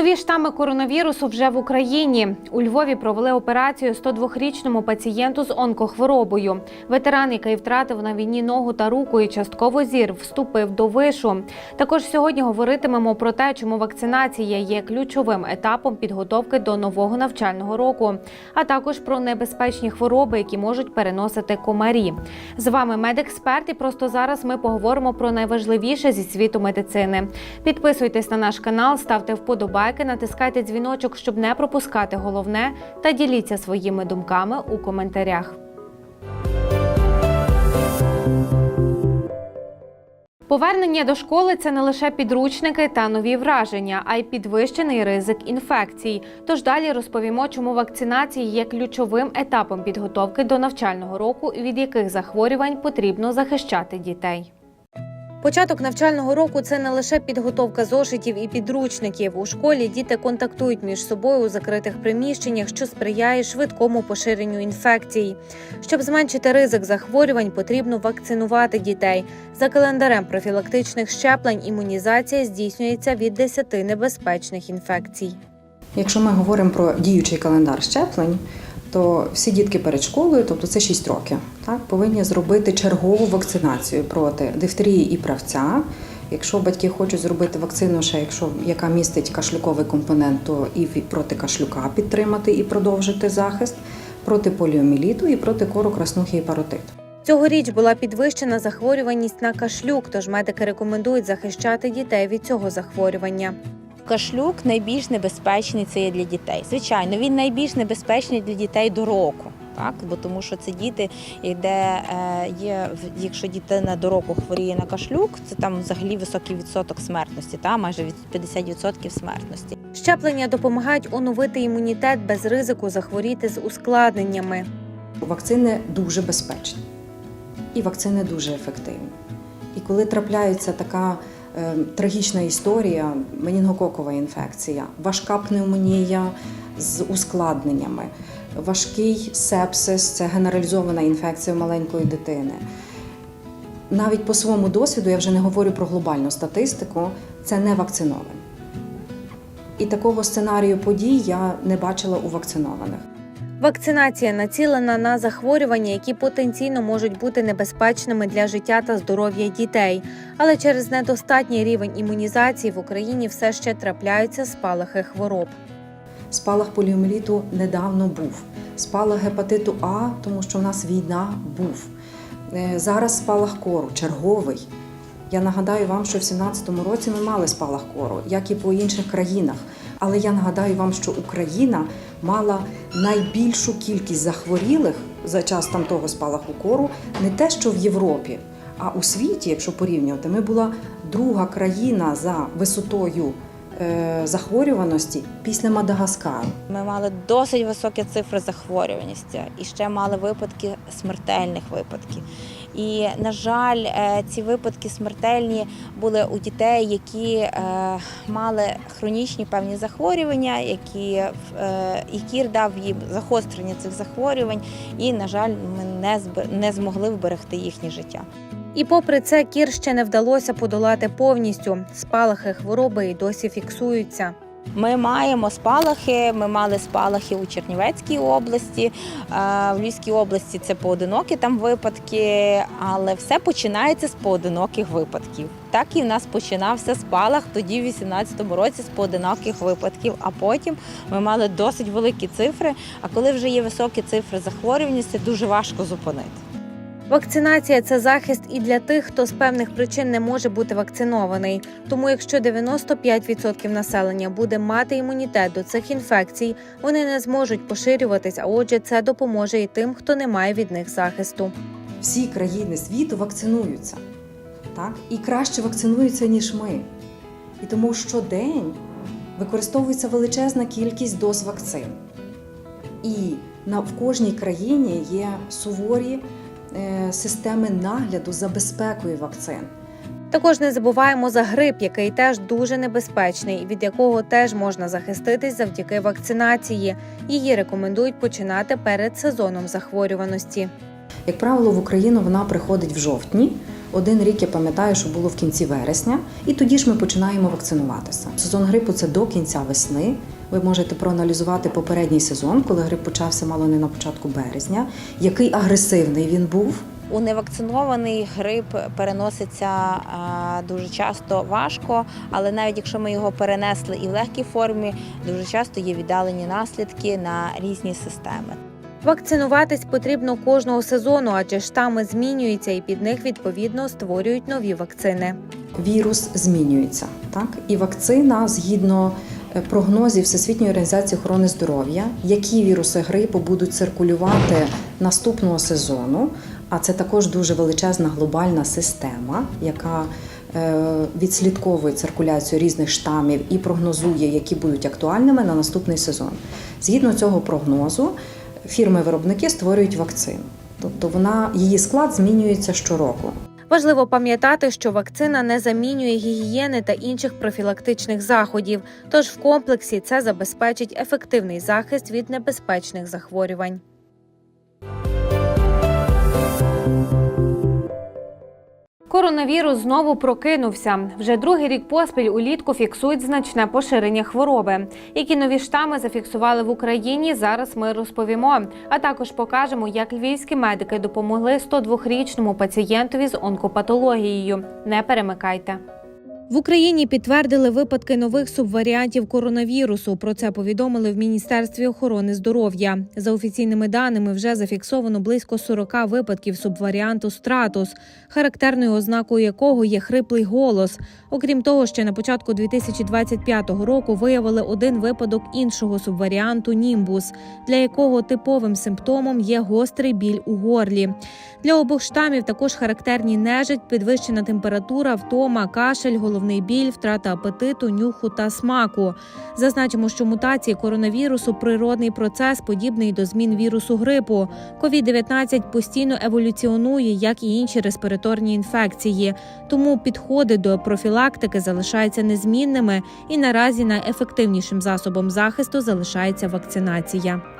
Нові штами коронавірусу вже в Україні. У Львові провели операцію 102-річному пацієнту з онкохворобою. Ветеран, який втратив на війні ногу та руку і частково зір, вступив до вишу. Також сьогодні говоритимемо про те, чому вакцинація є ключовим етапом підготовки до нового навчального року, а також про небезпечні хвороби, які можуть переносити комарі. З вами медексперт, і просто зараз ми поговоримо про найважливіше зі світу медицини. Підписуйтесь на наш канал, ставте вподобайки, натискайте дзвіночок, щоб не пропускати головне, та діліться своїми думками у коментарях. Повернення до школи це не лише підручники та нові враження, а й підвищений ризик інфекцій. Тож далі розповімо, чому вакцинація є ключовим етапом підготовки до навчального року, і від яких захворювань потрібно захищати дітей. Початок навчального року це не лише підготовка зошитів і підручників. У школі діти контактують між собою у закритих приміщеннях, що сприяє швидкому поширенню інфекцій. Щоб зменшити ризик захворювань, потрібно вакцинувати дітей. За календарем профілактичних щеплень імунізація здійснюється від 10 небезпечних інфекцій. Якщо ми говоримо про діючий календар щеплень, то всі дітки перед школою, тобто це 6 років, так, повинні зробити чергову вакцинацію проти дифтерії і правця. Якщо батьки хочуть зробити вакцину, ще якщо яка містить кашлюковий компонент, то і проти кашлюка підтримати і продовжити захист, проти поліоміліту і проти кору краснухи і паротиту. Цьогоріч була підвищена захворюваність на кашлюк, тож медики рекомендують захищати дітей від цього захворювання. Кашлюк найбільш небезпечний це є для дітей. Звичайно, він найбільш небезпечний для дітей до року. Так, бо тому що це діти, і де е, є, в- якщо дитина до року хворіє на кашлюк, це там взагалі високий відсоток смертності, та майже від 50% смертності. Щеплення допомагають оновити імунітет без ризику захворіти з ускладненнями. Вакцини дуже безпечні і вакцини дуже ефективні. І коли трапляється така трагічна історія, менінгококова інфекція, важка пневмонія з ускладненнями, важкий сепсис це генералізована інфекція маленької дитини. Навіть по своєму досвіду, я вже не говорю про глобальну статистику, це не вакциноване. І такого сценарію подій я не бачила у вакцинованих. Вакцинація націлена на захворювання, які потенційно можуть бути небезпечними для життя та здоров'я дітей. Але через недостатній рівень імунізації в Україні все ще трапляються спалахи хвороб. Спалах поліоміеліту недавно був. Спалах гепатиту А, тому що в нас війна був. Е, Зараз спалах кору, черговий. Я нагадаю вам, що в 2017 році ми мали спалах кору, як і по інших країнах. Але я нагадаю вам, що Україна мала найбільшу кількість захворілих за час там того спалаху кору, не те, що в Європі, а у світі, якщо порівнювати, ми була друга країна за висотою е, захворюваності після Мадагаскару. Ми мали досить високі цифри захворюваності і ще мали випадки смертельних випадків. І, на жаль, е, ці випадки смертельні були у дітей, які е, мали хронічні певні захворювання, які, е, і кір дав їм загострення цих захворювань, і, на жаль, ми не, змогли вберегти їхнє життя. І попри це, кір ще не вдалося подолати повністю. Спалахи хвороби й досі фіксуються. Ми маємо спалахи. Ми мали спалахи у Чернівецькій області, е, в Львівській області це поодинокі там випадки, але все починається з поодиноких випадків. Так і в нас починався спалах тоді, в 2018 році, з поодиноких випадків. А потім ми мали досить великі цифри. А коли вже є високі цифри захворюваності, дуже важко зупинити. Вакцинація це захист і для тих, хто з певних причин не може бути вакцинований. Тому, якщо 95% населення буде мати імунітет до цих інфекцій, вони не зможуть поширюватись, а отже, це допоможе і тим, хто не має від них захисту. Всі країни світу вакцинуються. Так? І краще вакцинуються, ніж ми. І тому щодень використовується величезна кількість доз вакцин. І на, в кожній країні є суворі системи нагляду за безпекою вакцин. Також не забуваємо за грип, який теж дуже небезпечний, і від якого теж можна захиститись завдяки вакцинації. Її рекомендують починати перед сезоном захворюваності. Як правило, в Україну вона приходить в жовтні. Один рік я пам'ятаю, що було в кінці вересня, і тоді ж ми починаємо вакцинуватися. Сезон грипу це до кінця весни. Ви можете проаналізувати попередній сезон, коли грип почався мало не на початку березня, який агресивний він був. У невакцинований грип переноситься а, дуже часто важко, але навіть якщо ми його перенесли і в легкій формі, дуже часто є віддалені наслідки на різні системи. Вакцинуватись потрібно кожного сезону, адже штами змінюються і під них відповідно створюють нові вакцини. Вірус змінюється, так і вакцина згідно е, прогнозів Всесвітньої організації охорони здоров'я, які віруси грипу будуть циркулювати наступного сезону. А це також дуже величезна глобальна система, яка е, відслідковує циркуляцію різних штамів і прогнозує, які будуть актуальними на наступний сезон. Згідно цього прогнозу, фірми-виробники створюють вакцину. Тобто вона її склад змінюється щороку. Важливо пам'ятати, що вакцина не замінює гігієни та інших профілактичних заходів, тож в комплексі це забезпечить ефективний захист від небезпечних захворювань. Коронавірус знову прокинувся. Вже другий рік поспіль улітку фіксують значне поширення хвороби. Які нові штами зафіксували в Україні, зараз ми розповімо. А також покажемо, як львівські медики допомогли 102-річному пацієнтові з онкопатологією. Не перемикайте. В Україні підтвердили випадки нових субваріантів коронавірусу. Про це повідомили в Міністерстві охорони здоров'я. За офіційними даними, вже зафіксовано близько 40 випадків субваріанту стратус, характерною ознакою якого є хриплий голос. Окрім того, ще на початку 2025 року виявили один випадок іншого субваріанту німбус, для якого типовим симптомом є гострий біль у горлі. Для обох штамів також характерні нежить, підвищена температура, втома, кашель, головний біль, втрата апетиту, нюху та смаку. Зазначимо, що мутації коронавірусу природний процес, подібний до змін вірусу грипу. COVID-19 постійно еволюціонує, як і інші респіраторні інфекції. Тому підходи до профілактики залишаються незмінними, і наразі найефективнішим засобом захисту залишається вакцинація.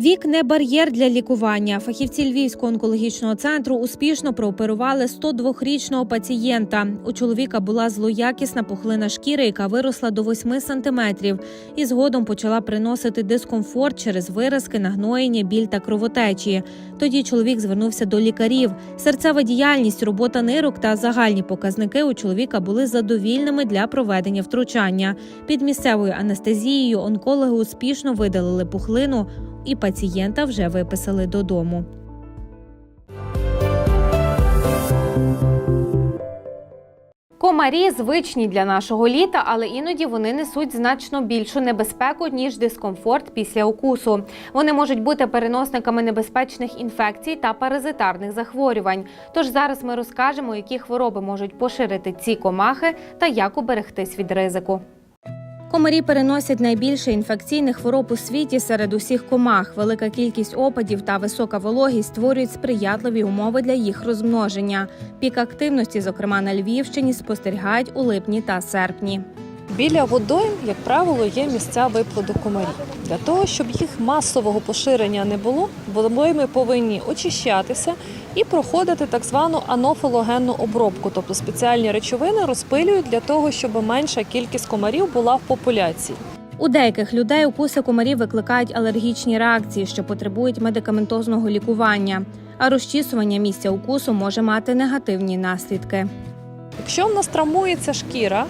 Вік не бар'єр для лікування. Фахівці Львівського онкологічного центру успішно прооперували 102-річного пацієнта. У чоловіка була злоякісна пухлина шкіри, яка виросла до 8 сантиметрів, і згодом почала приносити дискомфорт через виразки, нагноєння, біль та кровотечі. Тоді чоловік звернувся до лікарів. Серцева діяльність, робота нирок та загальні показники у чоловіка були задовільними для проведення втручання. Під місцевою анестезією онкологи успішно видалили пухлину і пацієнта вже виписали додому. Комарі звичні для нашого літа, але іноді вони несуть значно більшу небезпеку ніж дискомфорт після укусу. Вони можуть бути переносниками небезпечних інфекцій та паразитарних захворювань. Тож зараз ми розкажемо, які хвороби можуть поширити ці комахи та як уберегтись від ризику. Комарі переносять найбільше інфекційних хвороб у світі серед усіх комах. Велика кількість опадів та висока вологість створюють сприятливі умови для їх розмноження. Пік активності, зокрема на Львівщині, спостерігають у липні та серпні. Біля водойм, як правило, є місця виплоду комарів. Для того, щоб їх масового поширення не було, водойми повинні очищатися і проходити так звану анофологенну обробку, тобто спеціальні речовини розпилюють для того, щоб менша кількість комарів була в популяції. У деяких людей укуси комарів викликають алергічні реакції, що потребують медикаментозного лікування. А розчісування місця укусу може мати негативні наслідки. Якщо в нас травмується шкіра,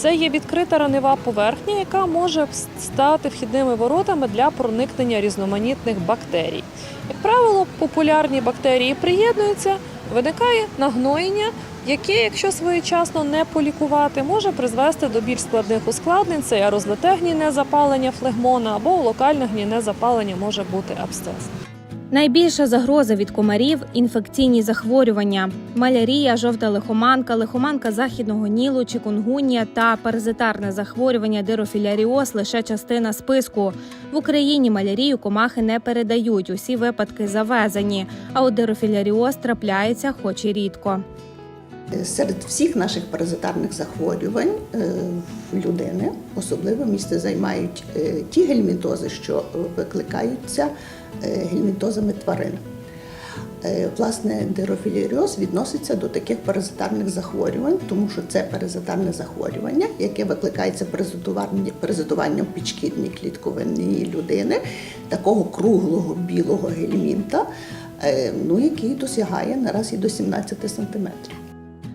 це є відкрита ранева поверхня, яка може стати вхідними воротами для проникнення різноманітних бактерій. Як правило, популярні бактерії приєднуються, виникає нагноєння, яке, якщо своєчасно не полікувати, може призвести до більш складних ускладнень. Це аерозлите гнійне запалення флегмона або локальне гнійне запалення може бути абсцес. Найбільша загроза від комарів інфекційні захворювання: малярія, жовта лихоманка, лихоманка західного нілу, чикунгунія та паразитарне захворювання дирофіляріоз лише частина списку. В Україні малярію комахи не передають. Усі випадки завезені. А у дирофіляріоз трапляється, хоч і рідко. Серед всіх наших паразитарних захворювань е, в людини особливе місце займають е, ті гельмінтози, що викликаються е, гельмінтозами тварин. Е, Власне, дерофіліріоз відноситься до таких паразитарних захворювань, тому що це паразитарне захворювання, яке викликається паразитуванням- підшкірній клітковині людини, такого круглого білого гельмінта, е, ну, який досягає наразі до 17 сантиметрів.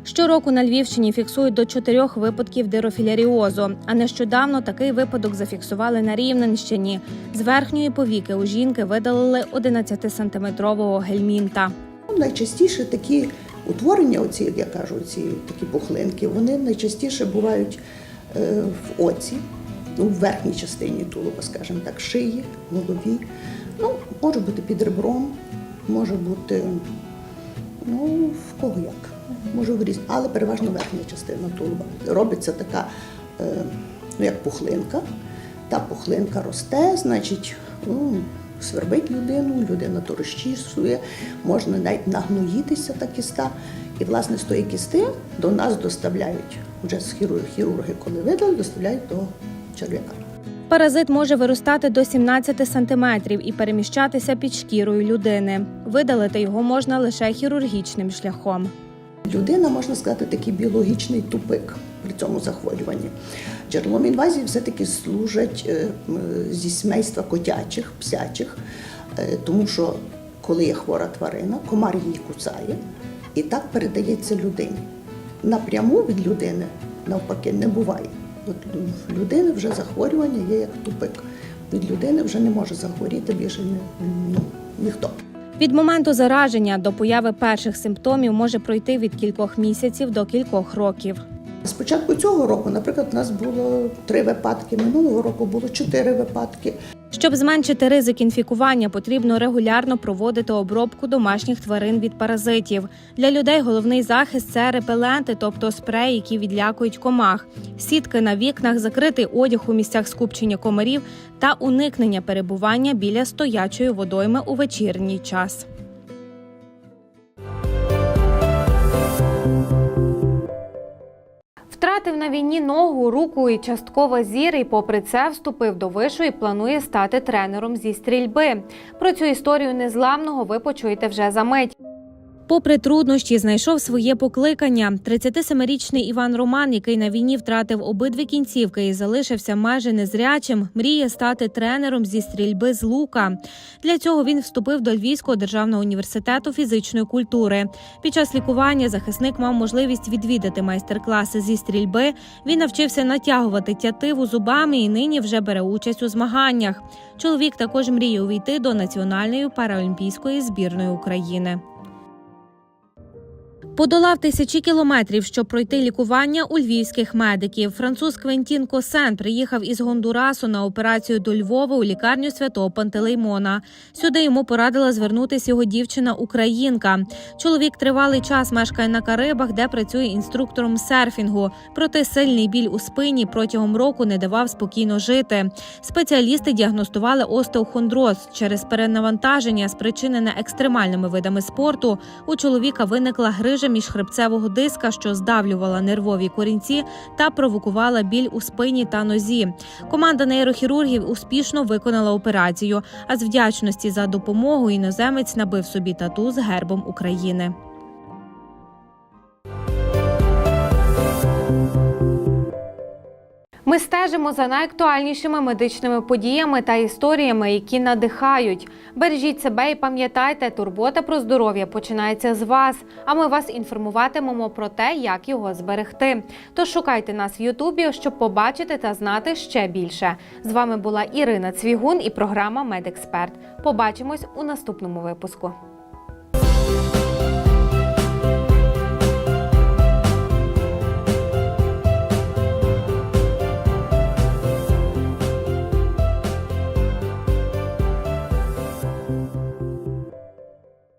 Щороку на Львівщині фіксують до чотирьох випадків дерофіляріозу. А нещодавно такий випадок зафіксували на Рівненщині. З верхньої повіки у жінки видалили 11-сантиметрового гельмінта. Найчастіше такі утворення, оці, як я кажу, ці такі пухлинки, вони найчастіше бувають е, в оці, ну, в верхній частині тулуба, скажімо так, шиї, голові. Ну, може бути під ребром, може бути, ну, в кого як. Може в різ, але переважно верхня частина тулуба. Робиться така, е, ну, як пухлинка. Та пухлинка росте, значить, ну, свербить людину, людина то розчісує, можна навіть нагноїтися та кіста. І, власне, з тої кісти до нас доставляють, вже хірурги коли видали, доставляють до черв'яка. Паразит може виростати до 17 сантиметрів і переміщатися під шкірою людини. Видалити його можна лише хірургічним шляхом. Людина, можна сказати, такий біологічний тупик при цьому захворюванні. Джерелом інвазії все-таки служать е, зі сімейства котячих, псячих, е, тому що коли є хвора тварина, комар її кусає, і так передається людині. Напряму від людини навпаки не буває. От в людини вже захворювання є як тупик. Від людини вже не може захворіти більше ну, ніхто. Від моменту зараження до появи перших симптомів може пройти від кількох місяців до кількох років. Спочатку цього року, наприклад, у нас було три випадки, минулого року було чотири випадки. Щоб зменшити ризик інфікування, потрібно регулярно проводити обробку домашніх тварин від паразитів. Для людей головний захист це репеленти, тобто спреї, які відлякують комах, сітки на вікнах, закритий одяг у місцях скупчення комарів та уникнення перебування біля стоячої водойми у вечірній час. Втратив на війні ногу, руку і частково зір, і попри це вступив до вишу і планує стати тренером зі стрільби. Про цю історію незламного ви почуєте вже за мить. Попри труднощі, знайшов своє покликання. 37-річний Іван Роман, який на війні втратив обидві кінцівки і залишився майже незрячим, мріє стати тренером зі стрільби з лука. Для цього він вступив до Львівського державного університету фізичної культури. Під час лікування захисник мав можливість відвідати майстер-класи зі стрільби. Він навчився натягувати тятиву зубами і нині вже бере участь у змаганнях. Чоловік також мріє увійти до національної параолімпійської збірної України. Подолав тисячі кілометрів, щоб пройти лікування у львівських медиків. Француз Квентін Косен приїхав із Гондурасу на операцію до Львова у лікарню святого Пантелеймона. Сюди йому порадила звернутися його дівчина Українка. Чоловік тривалий час мешкає на Карибах, де працює інструктором серфінгу. Проте сильний біль у спині протягом року не давав спокійно жити. Спеціалісти діагностували остеохондроз через перенавантаження, спричинене екстремальними видами спорту. У чоловіка виникла грижа міжхребцевого диска, що здавлювала нервові корінці та провокувала біль у спині та нозі. Команда нейрохірургів успішно виконала операцію. А з вдячності за допомогу іноземець набив собі тату з гербом України. Ми стежимо за найактуальнішими медичними подіями та історіями, які надихають. Бережіть себе і пам'ятайте, турбота про здоров'я починається з вас. А ми вас інформуватимемо про те, як його зберегти. Тож шукайте нас в Ютубі, щоб побачити та знати ще більше. З вами була Ірина Цвігун і програма Медексперт. Побачимось у наступному випуску.